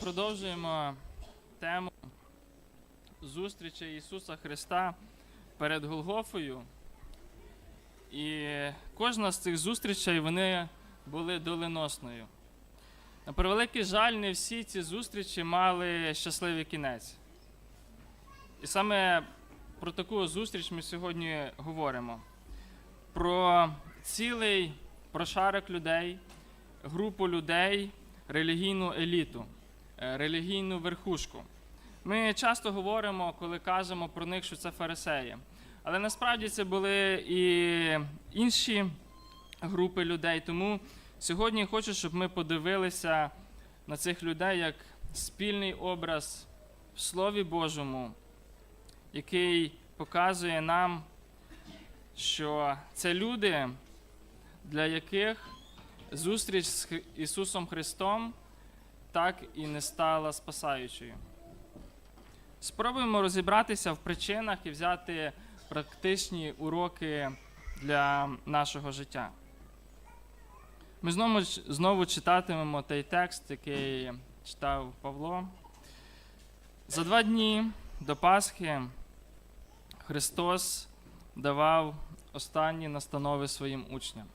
продовжуємо тему зустрічі Ісуса Христа перед Голгофою. І кожна з цих зустрічей вони були доленосною. На превеликий жаль, не всі ці зустрічі мали щасливий кінець. І саме про таку зустріч ми сьогодні говоримо. Про цілий прошарок людей, групу людей, релігійну еліту, релігійну верхушку. Ми часто говоримо, коли кажемо про них, що це фарисеї. Але насправді це були і інші групи людей. Тому сьогодні хочу, щоб ми подивилися на цих людей як спільний образ в Слові Божому, який показує нам, що це люди, для яких зустріч з Ісусом Христом так і не стала спасаючою. Спробуємо розібратися в причинах і взяти практичні уроки для нашого життя. Ми знову, знову читатимемо той текст, який читав Павло. За два дні до Пасхи Христос давав останні настанови своїм учням.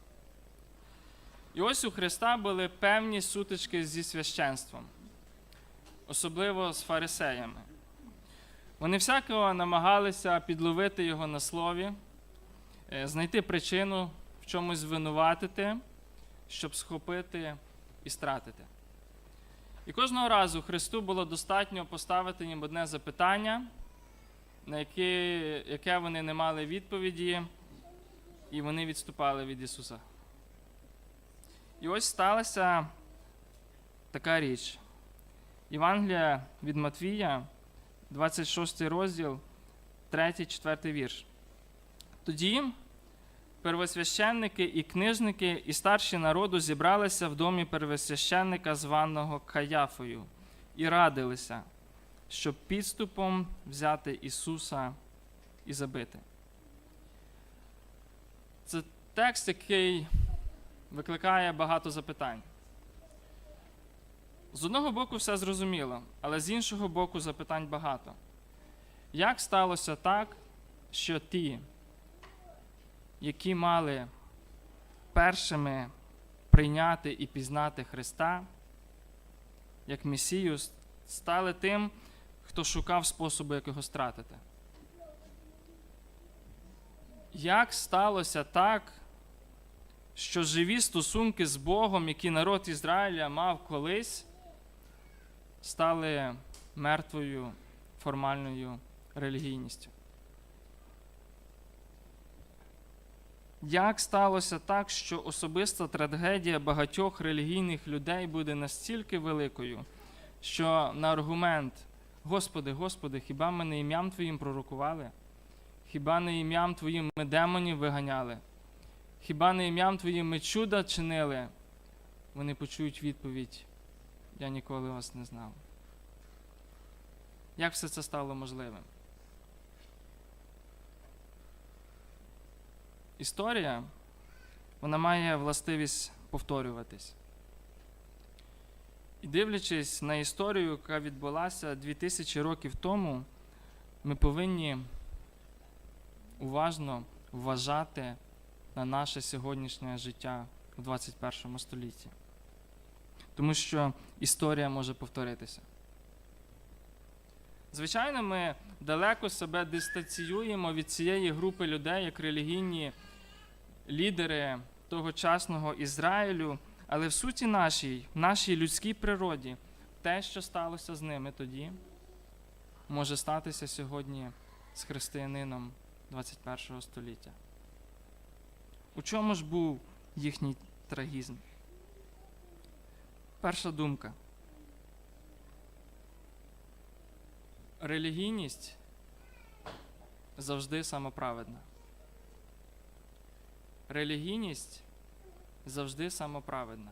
І ось у Христа були певні сутички зі священством, особливо з фарисеями. Вони всякого намагалися підловити його на слові, е, знайти причину в чомусь звинуватити, щоб схопити і стратити. І кожного разу Христу було достатньо поставити їм одне запитання, на яке, яке вони не мали відповіді, і вони відступали від Ісуса. І ось сталася така річ. Євангелія від Матвія, 26 розділ, 3-4 вірш. Тоді первосвященники і книжники і старші народу зібралися в домі первосвященника, званого Каяфою, і радилися, щоб підступом взяти Ісуса і забити. Це текст, який викликає багато запитань. З одного боку, все зрозуміло, але з іншого боку, запитань багато. Як сталося так, що ті, які мали першими прийняти і пізнати Христа як Месію, стали тим, хто шукав способи, як його стратити? Як сталося так, що живі стосунки з Богом, які народ Ізраїля мав колись, стали мертвою формальною релігійністю. Як сталося так, що особиста трагедія багатьох релігійних людей буде настільки великою, що на аргумент Господи, Господи, хіба ми не ім'ям Твоїм пророкували? Хіба не ім'ям Твоїм ми демонів виганяли? Хіба не ім'ям Твоїм ми чуда чинили? Вони почують відповідь: Я ніколи вас не знав. Як все це стало можливим? Історія вона має властивість повторюватись. І дивлячись на історію, яка відбулася 2000 років тому, ми повинні уважно вважати на наше сьогоднішнє життя у 21 столітті. Тому що історія може повторитися. Звичайно, ми далеко себе дистанціюємо від цієї групи людей, як релігійні лідери тогочасного Ізраїлю, але в суті нашій, в нашій людській природі, те, що сталося з ними тоді, може статися сьогодні з християнином 21 століття. У чому ж був їхній трагізм? Перша думка. Релігійність завжди самоправедна. Релігійність завжди самоправедна.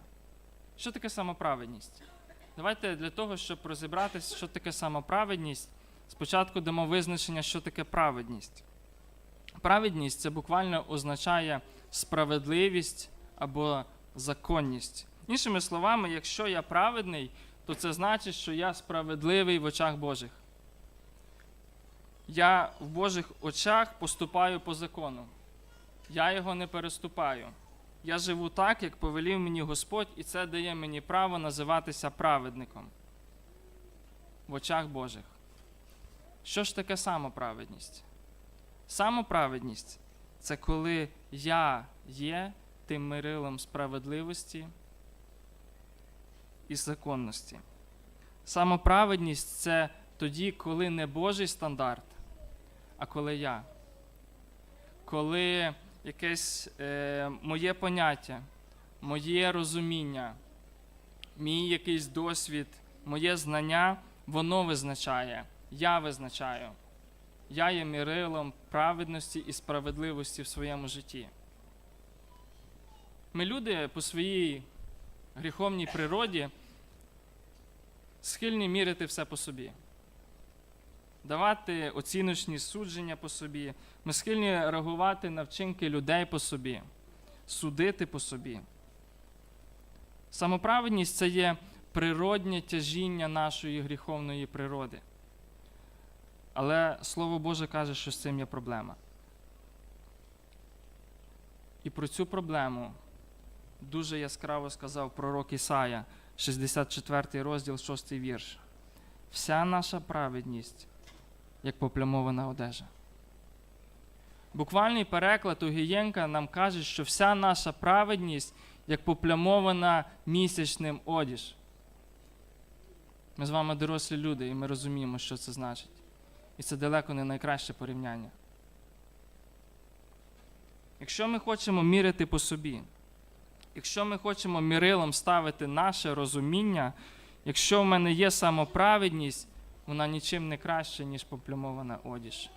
Що таке самоправедність? Давайте для того, щоб розібратися, що таке самоправедність, спочатку дамо визначення, що таке праведність. Праведність це буквально означає справедливість або законність. Іншими словами, якщо я праведний, то це значить, що я справедливий в очах Божих. Я в Божих очах поступаю по закону. Я його не переступаю. Я живу так, як повелів мені Господь, і це дає мені право називатися праведником в очах Божих. Що ж таке самоправедність? Самоправедність це коли я є тим мирилом справедливості і законності. Самоправедність це тоді, коли не Божий стандарт, а коли я. Коли якесь е, моє поняття, моє розуміння, мій якийсь досвід, моє знання, воно визначає, я визначаю. Я є мірилом праведності і справедливості в своєму житті. Ми люди по своїй гріховній природі схильні мірити все по собі, давати оціночні судження по собі. Ми схильні реагувати на вчинки людей по собі, судити по собі. Самоправедність це є природнє тяжіння нашої гріховної природи. Але Слово Боже каже, що з цим є проблема. І про цю проблему дуже яскраво сказав пророк Ісая, 64 розділ, 6 вірш. Вся наша праведність, як поплямована одежа. Буквальний переклад Угієнка нам каже, що вся наша праведність як поплямована місячним одіж. Ми з вами дорослі люди, і ми розуміємо, що це значить. І це далеко не найкраще порівняння. Якщо ми хочемо мірити по собі, якщо ми хочемо мірилом ставити наше розуміння, якщо в мене є самоправедність, вона нічим не краще, ніж поплямована одіж.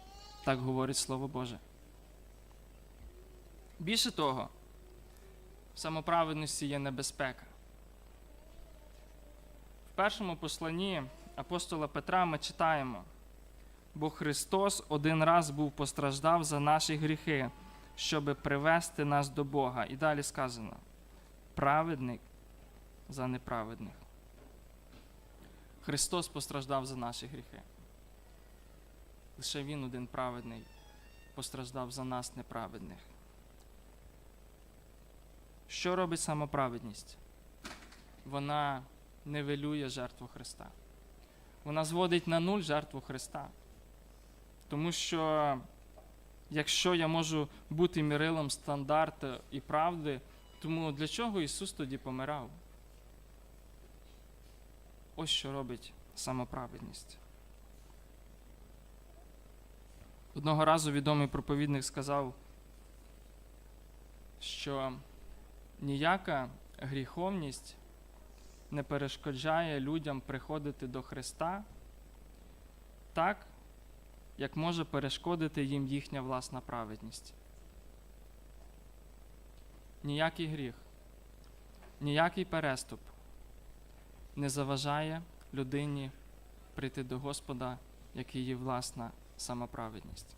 Так говорить Слово Боже. Більше того, в самоправедності є небезпека. В першому посланні апостола Петра ми читаємо, бо Христос один раз був постраждав за наші гріхи, щоби привести нас до Бога. І далі сказано: праведник за неправедних. Христос постраждав за наші гріхи. Лише Він один праведний постраждав за нас неправедних. Що робить самоправедність? Вона нивелює жертву Христа. Вона зводить на нуль жертву Христа. Тому що якщо я можу бути мірилом стандарту і правди, тому для чого Ісус тоді помирав? Ось що робить самоправедність. Одного разу відомий проповідник сказав, що ніяка гріховність не перешкоджає людям приходити до Христа так, як може перешкодити їм їхня власна праведність. Ніякий гріх, ніякий переступ не заважає людині прийти до Господа, як її власна самоправедність.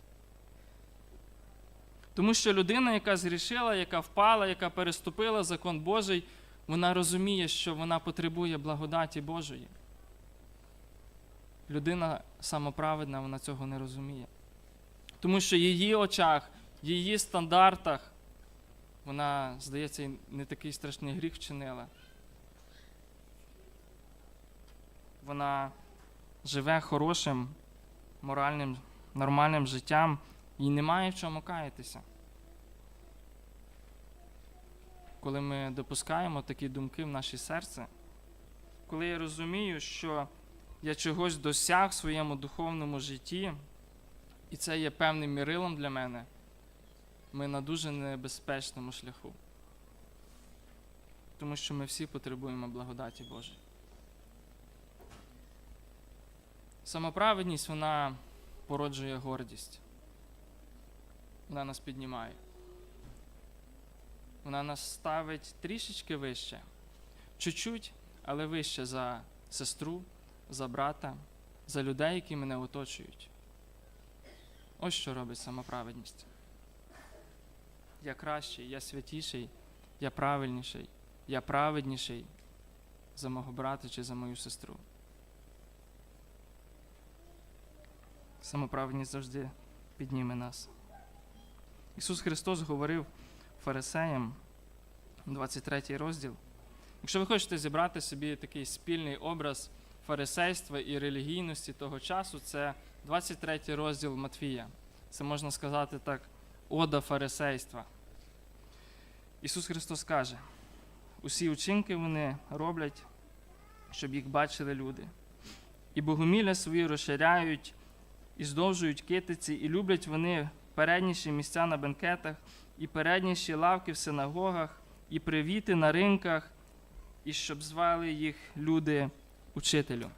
Тому що людина, яка згрішила, яка впала, яка переступила закон Божий, вона розуміє, що вона потребує благодаті Божої. Людина самоправедна, вона цього не розуміє. Тому що в її очах, в її стандартах, вона, здається, не такий страшний гріх вчинила. Вона живе хорошим, моральним, нормальним життям, їй немає в чому каятися. Коли ми допускаємо такі думки в наше серце, коли я розумію, що я чогось досяг в своєму духовному житті, і це є певним мірилом для мене, ми на дуже небезпечному шляху. Тому що ми всі потребуємо благодаті Божої. Самоправедність вона породжує гордість. Вона нас піднімає. Вона нас ставить трішечки вище. Чуть-чуть, але вище за сестру, за брата, за людей, які мене оточують. Ось що робить самоправедність. Я кращий, я святіший, я правильніший, я праведніший за мого брата чи за мою сестру. Самоправедність завжди підніме нас. Ісус Христос говорив фарисеям, 23 розділ. Якщо ви хочете зібрати собі такий спільний образ фарисейства і релігійності того часу, це 23 розділ Матвія. Це можна сказати так, ода фарисейства. Ісус Христос каже: усі учинки вони роблять, щоб їх бачили люди. І богомілля свої розширяють, і здовжують китиці, і люблять вони передніші місця на бенкетах, і передніші лавки в синагогах, і привіти на ринках, і щоб звали їх люди учителю.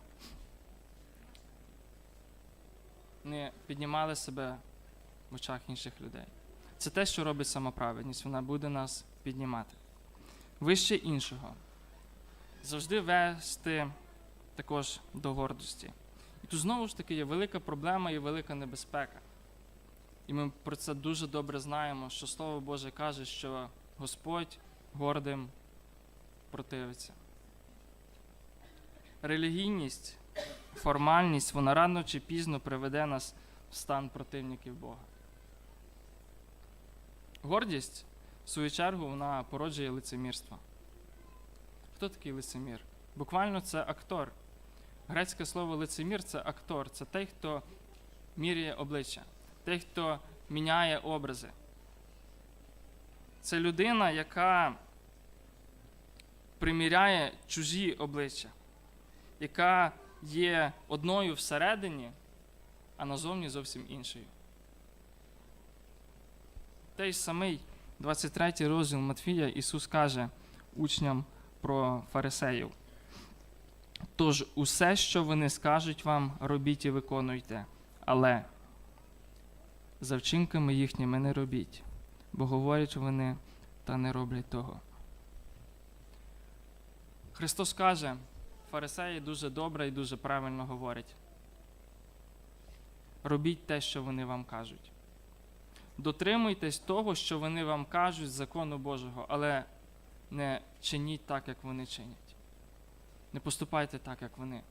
Не піднімали себе в очах інших людей. Це те, що робить самоправедність, вона буде нас піднімати. Вище іншого. Завжди вести також до гордості. І тут знову ж таки є велика проблема і велика небезпека. І ми про це дуже добре знаємо, що Слово Боже каже, що Господь гордим противиться. Релігійність, формальність, вона рано чи пізно приведе нас в стан противників Бога. Гордість, в свою чергу, вона породжує лицемірство. Хто такий лицемір? Буквально це актор. Грецьке слово лицемір це актор, це той, хто міряє обличчя, той, хто міняє образи. Це людина, яка приміряє чужі обличчя, яка є одною всередині, а назовні зовсім іншою. Той самий 23 розділ Матфія Ісус каже учням про фарисеїв. Тож усе, що вони скажуть вам, робіть і виконуйте, але за вчинками їхніми не робіть, бо говорять вони та не роблять того. Христос каже, фарисеї дуже добре і дуже правильно говорять. Робіть те, що вони вам кажуть. Дотримуйтесь того, що вони вам кажуть закону Божого, але не чиніть так, як вони чинять. Не поступайте так, як вони.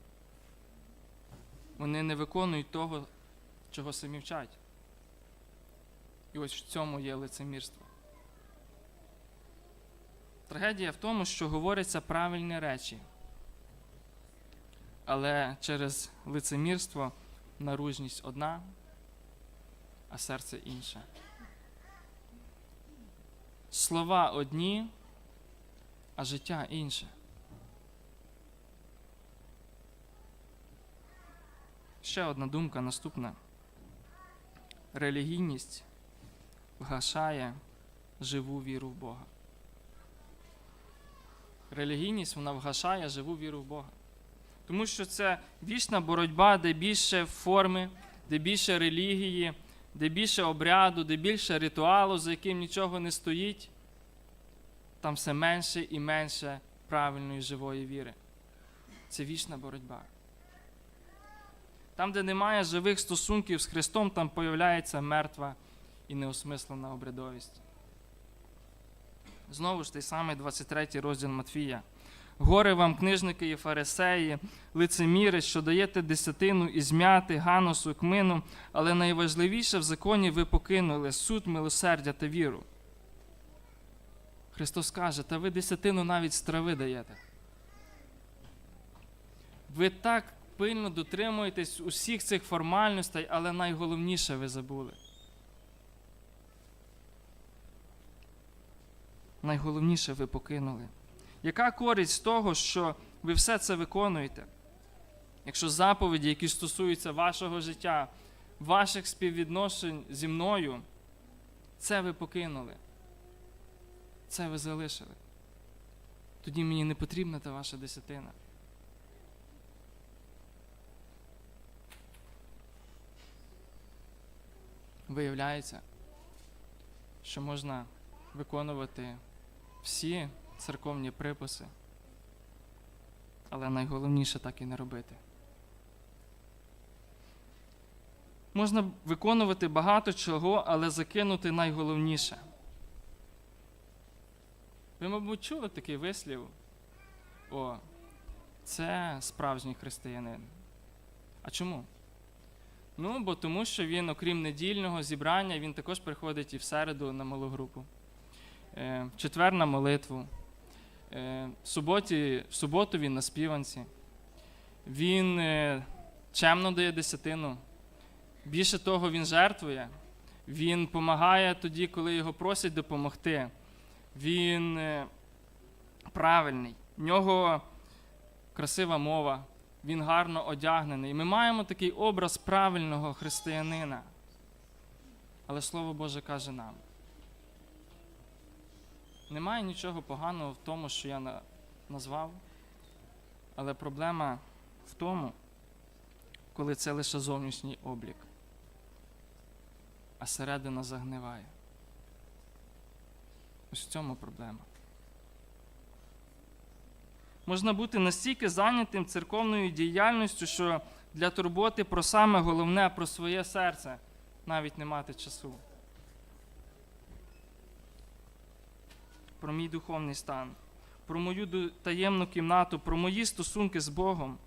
Вони не виконують того, чого самі вчать. І ось в цьому є лицемірство. Трагедія в тому, що говоряться правильні речі, але через лицемірство наружність одна, а серце інше. Слова одні, а життя інше. Ще одна думка наступна. Релігійність вгашає живу віру в Бога. Релігійність вона вгашає живу віру в Бога. Тому що це вічна боротьба, де більше форми, де більше релігії, де більше обряду, де більше ритуалу, за яким нічого не стоїть, там все менше і менше правильної живої віри. Це вічна боротьба. Там, де немає живих стосунків з Христом, там появляється мертва і неосмислена обрядовість. Знову ж той самий 23 розділ Матфія. Горе вам, книжники і фарисеї, лицеміри, що даєте десятину і змяти, ганосу, кмину, але найважливіше в законі ви покинули суд, милосердя та віру. Христос каже, та ви десятину навіть з трави даєте. Ви так пильно дотримуєтесь усіх цих формальностей, але найголовніше ви забули. Найголовніше ви покинули. Яка користь з того, що ви все це виконуєте? Якщо заповіді, які стосуються вашого життя, ваших співвідношень зі мною, це ви покинули, це ви залишили. Тоді мені не потрібна та ваша десятина. Виявляється, що можна виконувати всі церковні приписи, але найголовніше так і не робити. Можна виконувати багато чого, але закинути найголовніше. Ви, мабуть, чули такий вислів? О, це справжній християнин. А чому? Ну, бо тому, що він, окрім недільного зібрання, він також приходить і в середу на малу групу, е, в четвер на молитву, в, суботі, в суботу він на співанці. Він е, чемно дає десятину. Більше того, він жертвує. Він допомагає тоді, коли його просять допомогти. Він е, правильний, в нього красива мова, він гарно одягнений. Ми маємо такий образ правильного християнина. Але Слово Боже каже нам: немає нічого поганого в тому, що я назвав, але проблема в тому, коли це лише зовнішній облік, а середина загниває. Ось в цьому проблема. Можна бути настільки зайнятим церковною діяльністю, що для турботи про саме головне, про своє серце, навіть не мати часу. Про мій духовний стан, про мою таємну кімнату, про мої стосунки з Богом.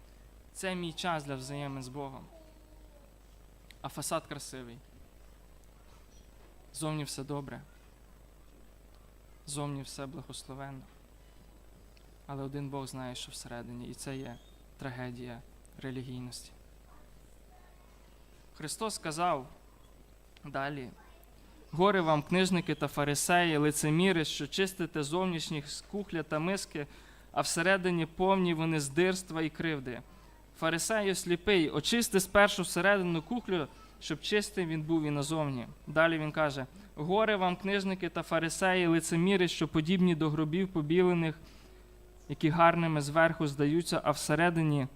Це мій час для взаємин з Богом. А фасад красивий. Зовні все добре. Зовні все благословенно. Але один Бог знає, що всередині, і це є трагедія релігійності. Христос сказав далі: горе вам, книжники та фарисеї, лицеміри, що чистите зовнішніх з кухля та миски, а всередині повні вони здирства і кривди. Фарисею сліпий, очисти спершу всередину кухлю, щоб чистим він був і назовні. Далі він каже: Горе вам, книжники та фарисеї, лицеміри, що подібні до гробів побілених, які гарними зверху здаються, а всередині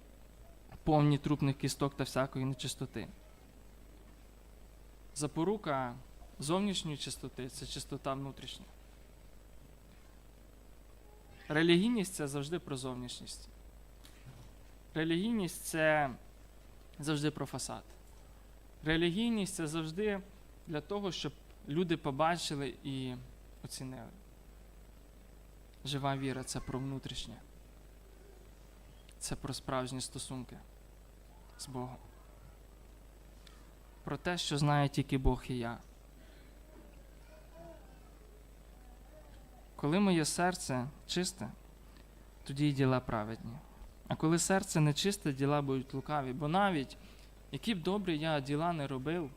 повні трупних кісток та всякої нечистоти. Запорука зовнішньої чистоти це чистота внутрішня. Релігійність це завжди про зовнішність. Релігійність це завжди про фасад. Релігійність це завжди для того, щоб люди побачили і оцінили. Жива віра це про внутрішнє. Це про справжні стосунки з Богом. Про те, що знає тільки Бог і я. Коли моє серце чисте, тоді й діла праведні. А коли серце не чисте, діла будуть лукаві. Бо навіть які б добрі я діла не робив,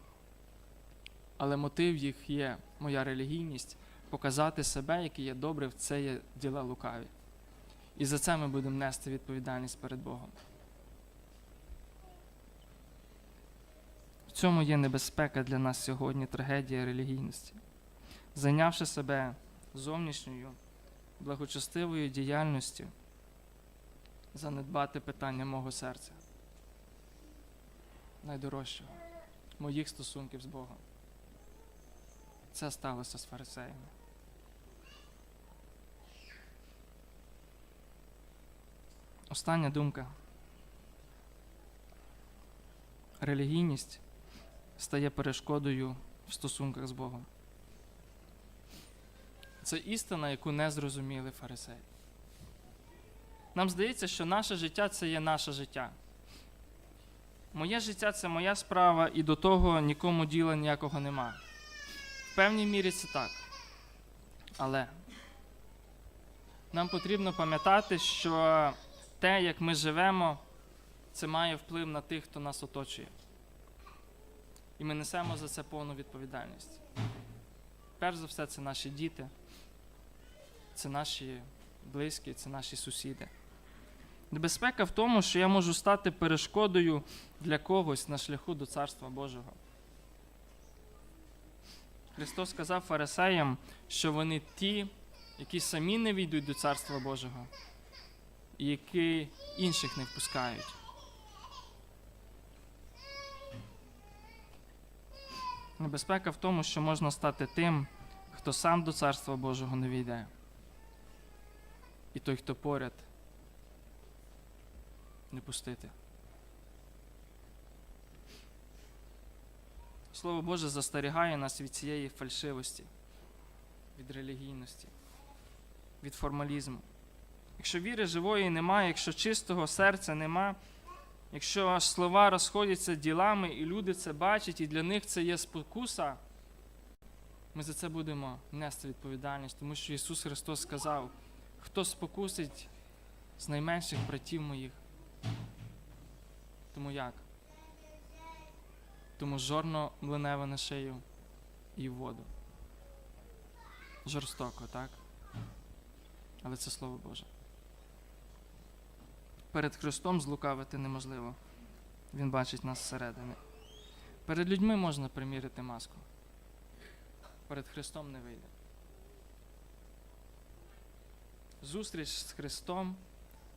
але мотив їх є моя релігійність, показати себе, який є добрий, це є діла лукаві. І за це ми будемо нести відповідальність перед Богом. В цьому є небезпека для нас сьогодні, трагедія релігійності. Зайнявши себе зовнішньою, благочестивою діяльністю, занедбати питання мого серця, найдорожчого, моїх стосунків з Богом. Це сталося з фарисеями. Остання думка. Релігійність стає перешкодою в стосунках з Богом. Це істина, яку не зрозуміли фарисеї. Нам здається, що наше життя це є наше життя. Моє життя це моя справа, і до того нікому діла ніякого нема. В певній мірі це так. Але нам потрібно пам'ятати, що те, як ми живемо, це має вплив на тих, хто нас оточує. І ми несемо за це повну відповідальність. Перш за все, це наші діти, це наші близькі, це наші сусіди. Небезпека в тому, що я можу стати перешкодою для когось на шляху до Царства Божого. Христос сказав фарисеям, що вони ті, які самі не війдуть до Царства Божого, і які інших не впускають. Небезпека в тому, що можна стати тим, хто сам до Царства Божого не війде. І той, хто поряд, не пустити. Слово Боже застерігає нас від цієї фальшивості, від релігійності, від формалізму. Якщо віри живої немає, якщо чистого серця нема, якщо слова розходяться ділами, і люди це бачать, і для них це є спокуса, ми за це будемо нести відповідальність, тому що Ісус Христос сказав, хто спокусить з найменших братів моїх. Тому як? Тому жорно млиневе на шию і в воду. Жорстоко, так? Але це Слово Боже. Перед Христом злукавити неможливо. Він бачить нас зсередини. Перед людьми можна примірити маску. Перед Христом не вийде. Зустріч з Христом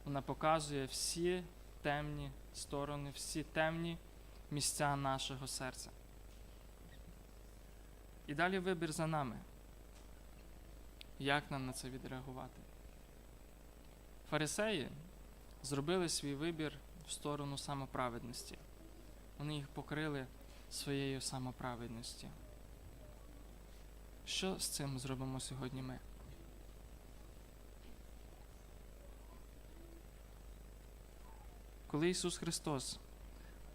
вона показує всі темні сторони, всі темні місця нашого серця. І далі вибір за нами. Як нам на це відреагувати? Фарисеї зробили свій вибір в сторону самоправедності. Вони їх покрили своєю самоправедністю. Що з цим зробимо сьогодні ми? Коли Ісус Христос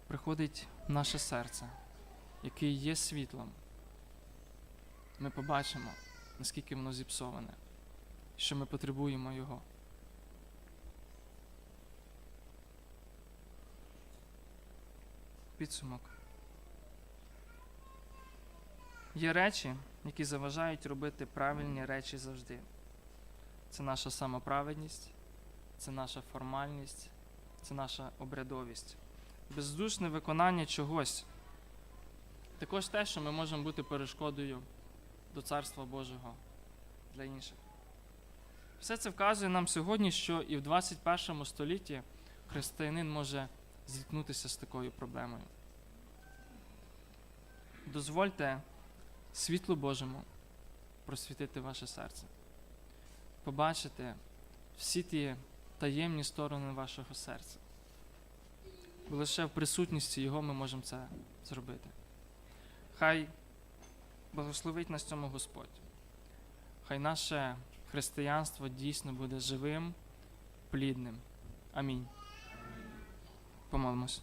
приходить в наше серце, який є світлом, ми побачимо, наскільки воно зіпсоване, що ми потребуємо Його. Підсумок. Є речі, які заважають робити правильні речі завжди. Це наша самоправедність, це наша формальність, це наша обрядовість. Бездушне виконання чогось. Також те, що ми можемо бути перешкодою до Царства Божого для інших. Все це вказує нам сьогодні, що і в 21 столітті християнин може зіткнутися з такою проблемою. Дозвольте світлу Божому просвітити ваше серце, побачити всі ті таємні сторони вашого серця. Бо лише в присутності Його ми можемо це зробити. Хай благословить нас цьому Господь. Хай наше християнство дійсно буде живим, плідним. Амінь. Помолимось.